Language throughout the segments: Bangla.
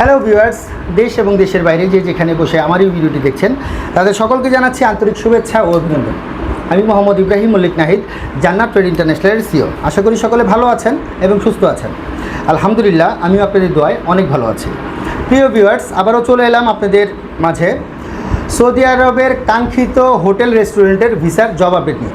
হ্যালো ভিউয়ার্স দেশ এবং দেশের বাইরে যে যেখানে বসে আমার এই ভিডিওটি দেখছেন, তাদের সকলকে জানাচ্ছি আন্তরিক শুভেচ্ছা ও অভিনন্দন। আমি মোহাম্মদ ইব্রাহিম মল্লিক নাহিদ, জান্নাত ট্রেড ইন্টারন্যাশনালের সিও আশা করি সকলে ভালো আছেন এবং সুস্থ আছেন। আলহামদুলিল্লাহ, আমিও আপনাদের দোয়ায় অনেক ভালো আছি। প্রিয় ভিউয়ার্স আবারও চলে এলাম আপনাদের মাঝে। সৌদি আরবের কাঙ্ক্ষিত হোটেল রেস্টুরেন্টের ভিসার জবাব নিয়ে।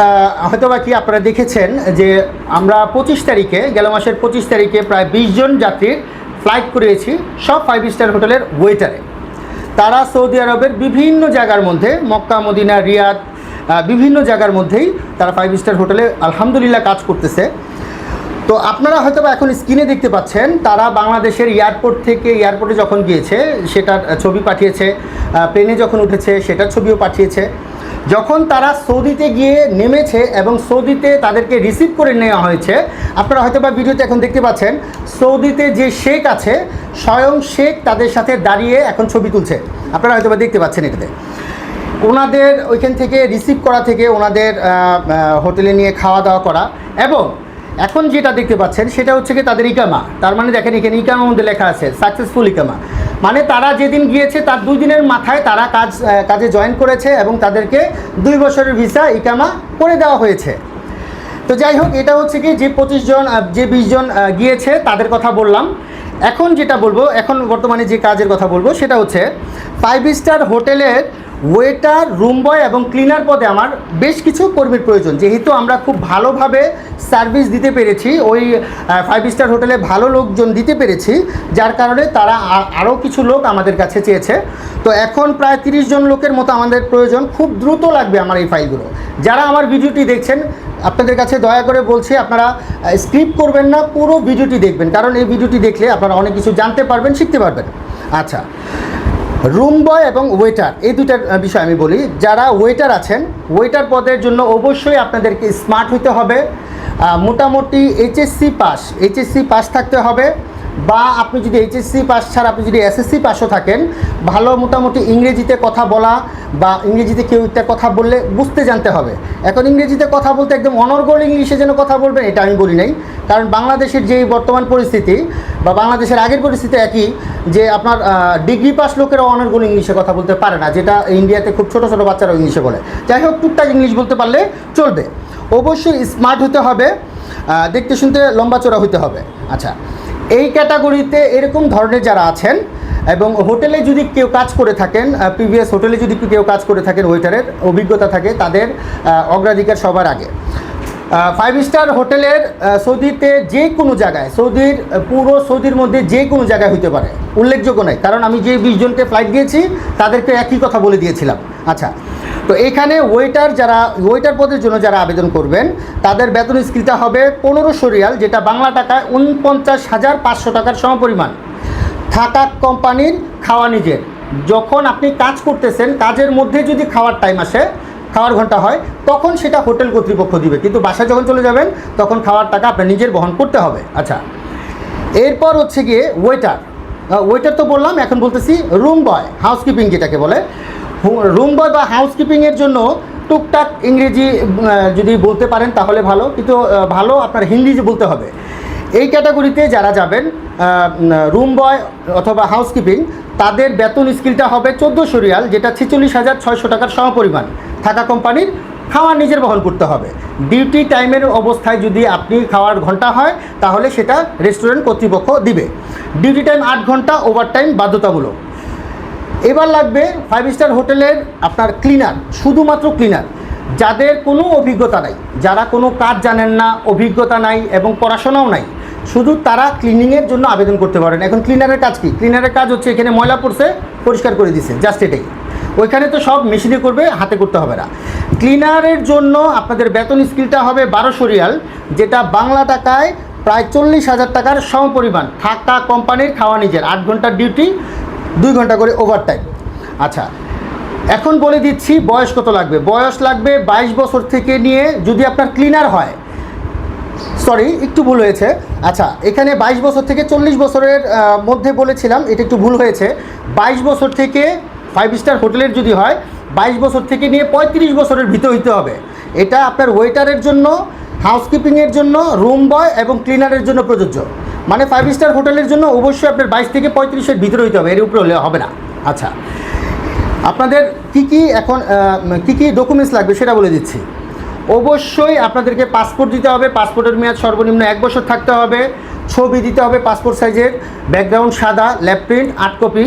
আহ, হয়তোবা কি আপনারা দেখেছেন যে আমরা পঁচিশ তারিখে গেল মাসের পঁচিশ তারিখে প্রায় বিশ জন যাত্রীর ফ্লাইট করিয়েছি সব ফাইভ স্টার হোটেলের ওয়েটারে তারা সৌদি আরবের বিভিন্ন জায়গার মধ্যে মক্কা মদিনা রিয়াদ বিভিন্ন জায়গার মধ্যেই তারা ফাইভ স্টার হোটেলে আলহামদুলিল্লাহ কাজ করতেছে। তো আপনারা হয়তো বা এখন স্ক্রিনে দেখতে পাচ্ছেন তারা বাংলাদেশের এয়ারপোর্ট থেকে এয়ারপোর্টে যখন গিয়েছে সেটার ছবি পাঠিয়েছে প্লেনে যখন উঠেছে সেটার ছবিও পাঠিয়েছে। যখন তারা সৌদিতে গিয়ে নেমেছে এবং সৌদিতে তাদেরকে রিসিভ করে নেওয়া হয়েছে, আপনারা হয়তো বা ভিডিওতে এখন দেখতে পাচ্ছেন, সৌদিতে যে শেখ আছে, স্বয়ং শেখ তাদের সাথে দাঁড়িয়ে এখন ছবি তুলছে। আপনারা হয়তো বা দেখতে পাচ্ছেন এটাতে। ওনাদের ওইখান থেকে রিসিভ করা থেকে ওনাদের হোটেলে নিয়ে খাওয়া দাওয়া করা এবং এখন যেটা দেখতে পাচ্ছেন সেটা হচ্ছে কি তাদের ইকামা। তার মানে দেখেন এখানে ইকামার মধ্যে লেখা আছে সাকসেসফুল ইকামা। মানে তারা যেদিন গিয়েছে, তার দুই দিনের মাথায় তারা কাজ কাজে জয়েন করেছে এবং তাদেরকে দুই বছরের ভিসা ইকামা করে দেওয়া হয়েছে। তো যাই হোক, এটা হচ্ছে কি, যে পঁচিশ জন যে বিশ জন গিয়েছে, তাদের কথা বললাম। এখন যেটা বলব, এখন বর্তমানে যে কাজের কথা বলব, সেটা হচ্ছে ফাইভ স্টার হোটেলের ওয়েটার, রুম বয় এবং ক্লিনার পদে আমার বেশ কিছু কর্মীর প্রয়োজন। যেহেতু আমরা খুব ভালোভাবে সার্ভিস দিতে পেরেছি, ওই ফাইভ স্টার হোটেলে ভালো লোকজন দিতে পেরেছি, যার কারণে তারা আরও কিছু লোক আমাদের কাছে চেয়েছে। তো এখন প্রায় তিরিশ জন লোকের মতো আমাদের প্রয়োজন, খুব দ্রুত লাগবে আমার এই ফাইলগুলো। যারা আমার ভিডিওটি দেখছেন, আপনাদের কাছে দয়া করে বলছি, আপনারা স্ক্রিপ্ট করবেন না, পুরো ভিডিওটি দেখবেন। কারণ এই ভিডিওটি দেখলে আপনারা অনেক কিছু জানতে পারবেন, শিখতে পারবেন। আচ্ছা রুম বয় এবং ওয়েটার, এই দুটার বিষয় আমি বলি। যারা ওয়েটার আছেন, ওয়েটার পদের জন্য অবশ্যই আপনাদেরকে স্মার্ট হইতে হবে। মোটামুটি এইচএসসি পাস এইচএসসি পাস থাকতে হবে। বা আপনি যদি এইচএসসি পাস ছাড়া আপনি যদি এসএসসি পাসও থাকেন, ভালো মোটামুটি ইংরেজিতে কথা বলা বা ইংরেজিতে কেউ একটা কথা বললে বুঝতে জানতে হবে। এখন ইংরেজিতে কথা বলতে একদম অনর্গল ইংলিশে যেন কথা বলবেন, এটা আমি বলি নাই। কারণ বাংলাদেশের যে বর্তমান পরিস্থিতি বা বাংলাদেশের আগের পরিস্থিতি একই যে আপনার ডিগ্রি পাস লোকেরা অনর্গল ইংলিশে কথা বলতে পারে না, যেটা ইন্ডিয়াতে খুব ছোটো ছোটো বাচ্চারাও ইংলিশে বলে। যাই হোক, টুকটাক ইংলিশ বলতে পারলে চলবে। অবশ্যই স্মার্ট হতে হবে দেখতে শুনতে লম্বা চড়া হতে হবে। আচ্ছা এই ক্যাটাগরিতে এরকম ধরনের যারা আছেন এবং হোটেলে যদি কেউ কাজ করে থাকেন প্রিভিয়াস হোটেলে যদি কেউ কাজ করে থাকেন ওয়েটারের অভিজ্ঞতা থাকে তাদের অগ্রাধিকার সবার আগে। ফাইভ স্টার হোটেলের সৌদিতে যে কোনো জায়গায়, সৌদির পুরো সৌদির মধ্যে যে কোনো জায়গায় হতে পারে। উল্লেখযোগ্য নয়, কারণ আমি যে বিশজনকে ফ্লাইট দিয়েছি, তাদেরকে একই কথা বলে দিয়েছিলাম। আচ্ছা তো এখানে ওয়েটার যারা ওয়েটার পদের জন্য যারা আবেদন করবেন, তাদের বেতন স্কিলটা হবে পনেরোশো রিয়াল, যেটা বাংলা টাকায় উনপঞ্চাশ হাজার পাঁচশো টাকার সমপরিমাণ। থাকা কোম্পানির খাওয়া নিজের। যখন আপনি কাজ করতেছেন, কাজের মধ্যে যদি খাওয়ার টাইম আসে, খাওয়ার ঘণ্টা হয়, তখন সেটা হোটেল কর্তৃপক্ষ দিবে। কিন্তু বাসায় যখন চলে যাবেন, তখন খাওয়ার টাকা আপনার নিজের বহন করতে হবে। আচ্ছা এরপর হচ্ছে গিয়ে ওয়েটার ওয়েটার তো বললাম, এখন বলতেছি রুম বয় হাউসকিপিং যেটাকে বলে। রুম বয় বা হাউসকিপিংয়ের জন্য টুকটাক ইংরেজি যদি বলতে পারেন তাহলে ভালো। কিন্তু ভালো আপনার হিন্দি বলতে হবে। এই ক্যাটাগরিতে যারা যাবেন রুম বয় অথবা হাউসকিপিং তাদের বেতন স্কিলটা হবে চোদ্দোশো রিয়াল, যেটা ছেচল্লিশ হাজার ছয়শো টাকার সমপরিমাণ। থাকা কোম্পানির খাওয়া নিজের বহন করতে হবে। ডিউটি টাইমের অবস্থায় যদি আপনি খাওয়ার ঘণ্টা হয়, তাহলে সেটা রেস্টুরেন্ট কর্তৃপক্ষ দিবে। ডিউটি টাইম আট ঘণ্টা ওভার টাইম বাধ্যতামূলক। এবার লাগবে ফাইভ স্টার হোটেলের আপনার ক্লিনার শুধুমাত্র ক্লিনার যাদের কোনো অভিজ্ঞতা নাই, যারা কোনো কাজ জানেন না, অভিজ্ঞতা নাই এবং পড়াশোনাও নাই, শুধু তারা ক্লিনিংয়ের জন্য আবেদন করতে পারেন। এখন ক্লিনারের কাজ কি? ক্লিনারের কাজ হচ্ছে এখানে ময়লা পড়ছে, পরিষ্কার করে দিছে জাস্ট এটাই। ওইখানে তো সব মেশিনে করবে, হাতে করতে হবে না। ক্লিনারের জন্য আপনাদের বেতন স্কিলটা হবে বারোশো রিয়াল, যেটা বাংলা টাকায় প্রায় চল্লিশ হাজার টাকার সমপরিমাণ। থাকা কোম্পানির খাওয়া নিজের, আট ঘণ্টার ডিউটি দুই ঘণ্টা করে ওভার টাইম আচ্ছা এখন বলে দিচ্ছি বয়স কত লাগবে? বয়স লাগবে বাইশ বছর থেকে নিয়ে যদি আপনার ক্লিনার হয়। সরি একটু ভুল হয়েছে। আচ্ছা এখানে বাইশ বছর থেকে চল্লিশ বছরের মধ্যে বলেছিলাম, এটা একটু ভুল হয়েছে। বাইশ বছর থেকে ফাইভ স্টার হোটেলের যদি হয়, বাইশ বছর থেকে নিয়ে পঁয়ত্রিশ বছরের ভিতর হইতে হবে। এটা আপনার ওয়েটারের জন্য হাউসকিপিংয়ের জন্য রুম বয় এবং ক্লিনারের জন্য প্রযোজ্য। মানে ফাইভ স্টার হোটেলের জন্য অবশ্যই আপনার বাইশ থেকে পঁয়ত্রিশের ভিতরে হইতে হবে, এর উপরে হলে হবে না। আচ্ছা আপনাদের কি কি এখন কি কি ডকুমেন্টস লাগবে সেটা বলে দিচ্ছি। অবশ্যই আপনাদেরকে পাসপোর্ট দিতে হবে পাসপোর্টের মেয়াদ সর্বনিম্ন এক বছর থাকতে হবে, ছবি দিতে হবে পাসপোর্ট সাইজের ব্যাকগ্রাউন্ড সাদা ল্যাপ প্রিন্ট আট copy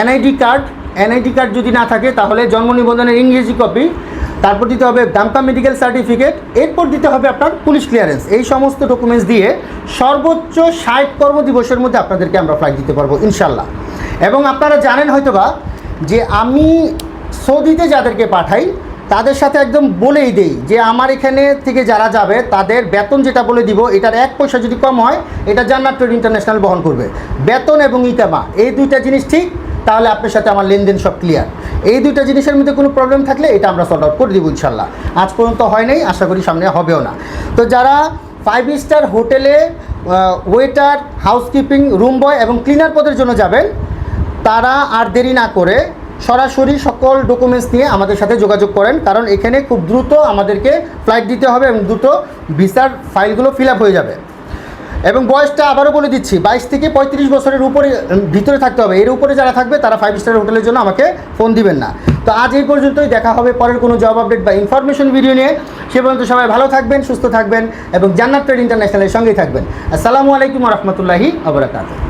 NID card NID card যদি না থাকে তাহলে জন্ম নিবন্ধনের ইংরেজি কপি তারপর দিতে হবে দামকা মেডিকেল সার্টিফিকেট এরপর দিতে হবে আপনার পুলিশ ক্লিয়ারেন্স এই সমস্ত ডকুমেন্টস দিয়ে সর্বোচ্চ ষাট কর্মদিবসের মধ্যে আপনাদেরকে আমরা ফ্লাইট দিতে পারব, ইনশাল্লাহ। এবং আপনারা জানেন হয়তোবা যে আমি সৌদিতে যাদেরকে পাঠাই, তাদের সাথে একদম বলেই দেই যে আমার এখানে থেকে যারা যাবে, তাদের বেতন যেটা বলে দিব, এটার এক পয়সা যদি কম হয়, এটা জান্নাত ট্রেড ইন্টারন্যাশনাল বহন করবে। বেতন এবং ইকামা এই দুইটা জিনিস ঠিক, তাহলে আপনার সাথে আমার লেনদেন সব ক্লিয়ার এই দুইটা জিনিসের মধ্যে কোনো প্রবলেম থাকলে এটা আমরা সর্ট আউট করে দিব ইনশাল্লাহ। আজ পর্যন্ত হয় নাই, আশা করি সামনে হবেও না। তো যারা ফাইভ স্টার হোটেলে ওয়েটার হাউসকিপিং রুম বয় এবং ক্লিনার পদের জন্য যাবেন, তারা আর দেরি না করে সরাসরি সকল ডকুমেন্টস নিয়ে আমাদের সাথে যোগাযোগ করেন, কারণ এখানে খুব দ্রুত আমাদেরকে ফ্লাইট দিতে হবে এবং দ্রুত ভিসার ফাইলগুলো ফিল আপ হয়ে যাবে। এবং বয়সটা আবারও বলে দিচ্ছি, বাইশ থেকে পঁয়ত্রিশ বছরের উপরে ভিতরে থাকতে হবে। এর উপরে যারা থাকবে, তারা ফাইভ স্টার হোটেলের জন্য আমাকে ফোন দিবেন না। তো আজ এই পর্যন্তই, দেখা হবে পরের কোনো জব আপডেট বা ইনফরমেশন ভিডিও নিয়ে। সে পর্যন্ত সবাই ভালো থাকবেন, সুস্থ থাকবেন এবং জান্নাত ট্রেড ইন্টারন্যাশনালের সঙ্গেই থাকবেন। আসসালামু আলাইকুম রহমতুল্লাহি আবরাকাত